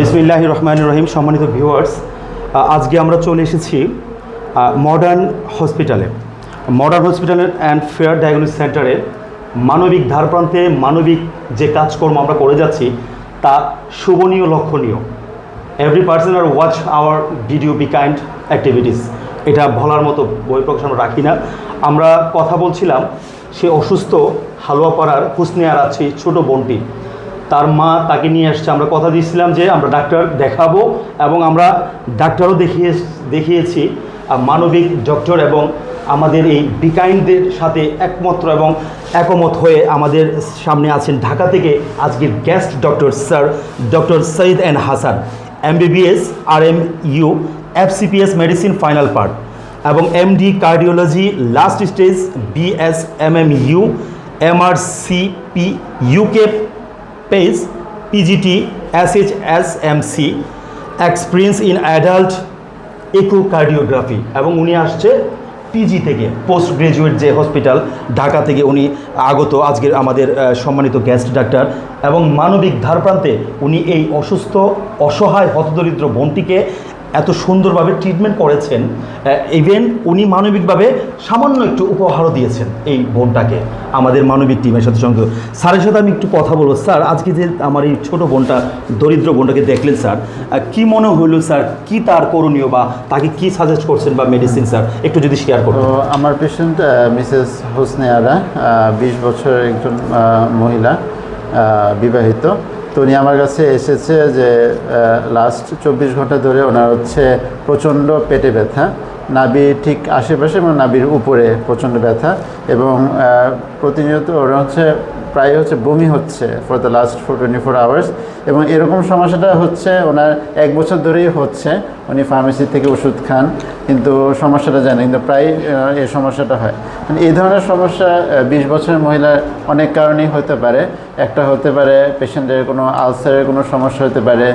বিসমিল্লাহ রহমান রহিম, সম্মানিত ভিউয়ার্স আজকে আমরা চলে এসেছি মডার্ন হসপিটালে মডার্ন হসপিটালের অ্যান্ড ফেয়ার ডায়াগনোস সেন্টারে মানবিক ধারপ্রান্তে মানবিক যে কাজকর্ম আমরা করে যাচ্ছি, তা শুভনীয়, লক্ষণীয়। Every person are watch our video be kind activities এটা বলার মতো বই প্রকাশ আমরা রাখি না। আমরা কথা বলছিলাম, সে অসুস্থ হালুয়াপাড়ার হুসনে আর আছে, ছোটো বোনটি। তার মা তাকে নিয়ে আসছে। আমরা কথা দিয়েছিলাম যে আমরা ডাক্তার দেখাবো এবং আমরা ডাক্তারও দেখিয়ে দেখিয়েছি। মানবিক ডক্টর এবং আমাদের এই বিকাইনদের সাথে একমাত্র এবং একমত হয়ে আমাদের সামনে আছেন ঢাকা থেকে আজকের guest doctor sir doctor Syed N Hasan MBBS R M U FCPS medicine final part এবং MD cardiology last stage BS M M U MRCP UK page PGT SH S M C experience in adult echocardiography এবং উনি আসছে PG থেকে post graduate যে hospital Dhaka থেকে উনি আগত আজকের আমাদের সম্মানিত গেস্ট ডাক্তার এবং মানবিক ধারপ্রান্তে উনি এই অসুস্থ, অসহায়, হতদরিদ্র বোনটিকে এত সুন্দরভাবে ট্রিটমেন্ট করেছেন ইভেন উনি মানবিকভাবে সামান্য একটু উপহারও দিয়েছেন এই বোনটাকে, আমাদের মানবিক টিমের সাথে সঙ্গে স্যারের সাথে আমি একটু কথা বলব। স্যার, আজকে যে আমার এই ছোটো বোনটা, দরিদ্র বোনটাকে দেখলেন, স্যার কি মনে হইল স্যার, কি তার করণীয় বা তাকে কি সাজেস্ট করছেন বা মেডিসিন স্যার, একটু যদি শেয়ার তো করতেন আমার পেশেন্ট মিসেস হোসনে আরা বিশ বছরের একজন মহিলা বিবাহিত। তো উনি আমার কাছে এসেছে যে লাস্ট চব্বিশ ঘণ্টা ধরে ওনার হচ্ছে প্রচণ্ড পেটে ব্যথা। নাভি ঠিক আশেপাশে এবং নাভির উপরে প্রচণ্ড ব্যথা এবং প্রতিনিয়ত ওরা হচ্ছে প্রায় হচ্ছে বমি হচ্ছে for the last four twenty four hours এবং এরকম সমস্যাটা হচ্ছে ওনার এক বছর ধরেই হচ্ছে। উনি ফার্মেসি থেকে ওষুধ খান, কিন্তু সমস্যাটা জানেন, কিন্তু প্রায় এই সমস্যাটা হয়। মানে এই ধরনের সমস্যা বিশ বছরের মহিলার অনেক কারণেই হতে পারে। একটা হতে পারে পেশেন্টের কোনো আলসারের কোনো সমস্যা হতে পারে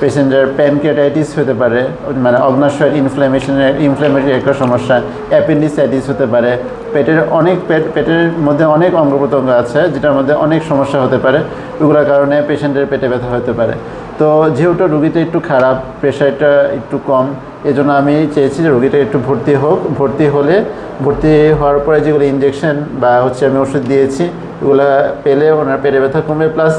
পেশেন্টের প্যানক্রিয়াটাইটিস হতে পারে মানে অগ্নাশয়ের ইনফ্লামেশনের ইনফ্লামেটরি একটা সমস্যা অ্যাপেন্ডিসাইটিস হতে পারে। পেটের অনেক পেট, পেটের মধ্যে অনেক অঙ্গ প্রত্যঙ্গ আছে, যেটার মধ্যে অনেক সমস্যা হতে পারে ওগুলোর কারণে পেশেন্টের পেটে ব্যথা হতে পারে। তো যেহেতু রুগীটা একটু খারাপ, প্রেশারটা একটু কম, এজন্য আমি চেয়েছি যে রুগীটা একটু ভর্তি হোক। ভর্তি হলে, ভর্তি হওয়ার পরে যেগুলো ইঞ্জেকশন বা হচ্ছে আমি ওষুধ দিয়েছি ওগুলো পেলে ওনার পেটে ব্যথা কমবে প্লাস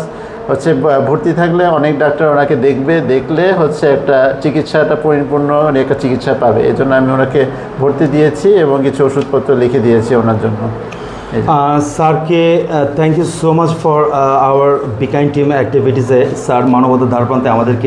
হচ্ছে ভর্তি থাকলে অনেক ডাক্তার ওনাকে দেখবে, দেখলে হচ্ছে একটা চিকিৎসাটা পরিপূর্ণ একটা চিকিৎসা পাবে। এই জন্য আমি ওনাকে ভর্তি দিয়েছি এবং কিছু ওষুধপত্র লিখে দিয়েছি ওনার জন্য। স্যারকে thank you so much for our be kind team অ্যাক্টিভিটিসে sir মানবতার ধারপ্রান্তে আমাদেরকে